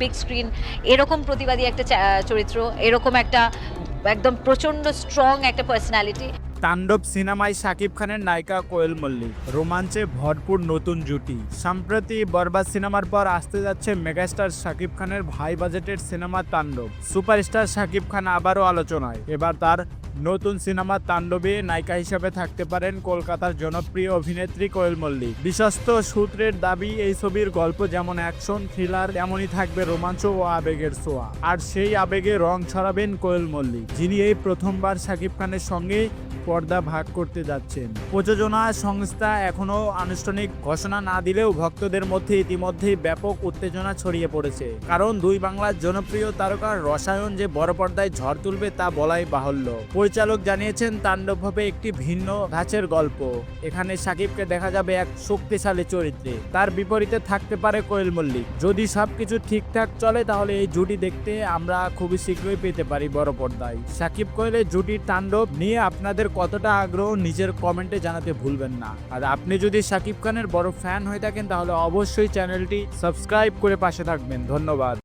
Big screen এরকম প্রতিবাদী একটা চরিত্র, এরকম একটা একদম প্রচণ্ড স্ট্রং একটা পার্সোনালিটি তাণ্ডব সিনেমায় শাকিব খানের নায়িকা কোয়েল মল্লিক, রোমাঞ্চে ভরপুর নতুন জুটি। সম্প্রতি বরবাদ সিনেমার পর আসতে যাচ্ছে মেগাস্টার শাকিব খানের ভাই বাজেটের সিনেমা তাণ্ডব। সুপারস্টার শাকিব খান আবারও আলোচনায়। এবার তার নতুন সিনেমা তাণ্ডবে নায়িকা হিসেবে থাকতে পারেন কলকাতার জনপ্রিয় অভিনেত্রী কোয়েল মল্লিক। বিশ্বস্ত সূত্রের দাবি, এই ছবির গল্প যেমন অ্যাকশন, থ্রিলার, তেমনই থাকবে রোমাঞ্চ ও আবেগের ছোঁয়া। আর সেই আবেগে রং ছড়াবেন কোয়েল মল্লিক, যিনি এই প্রথমবার শাকিব খানের সঙ্গে পর্দা ভাগ করতে যাচ্ছেন। প্রযোজনা সংস্থা এখনও আনুষ্ঠানিক ঘোষণা না দিলেও ভক্তদের মধ্যে ইতিমধ্যেই ব্যাপক উত্তেজনা ছড়িয়ে পড়েছে। কারণ দুই বাংলার জনপ্রিয় তারকার রসায়ন যে বড় পর্দায় ঝড় তুলবে তা বলাই বাহুল্য। পরিচালক জানিয়েছেন তাণ্ডব হবে একটি ভিন্ন ধাঁচের গল্প। এখানে সাকিবকে দেখা যাবে এক শক্তিশালী চরিত্রে। তার বিপরীতে থাকতে পারে কোয়েল মল্লিক। যদি সবকিছু ঠিকঠাক চলে, তাহলে এই জুটি দেখতে আমরা খুবই শীঘ্রই পেতে পারি বড় পর্দায়। সাকিব কোয়েলের জুটির তাণ্ডব নিয়ে আপনাদের কতটা আগ্রহ নিজের কমেন্টে জানাতে ভুলবেন না। আর আপনি যদি সাকিব খানের বড় ফ্যান হয়ে থাকেন, তাহলে অবশ্যই চ্যানেলটি সাবস্ক্রাইব করে পাশে থাকবেন। ধন্যবাদ।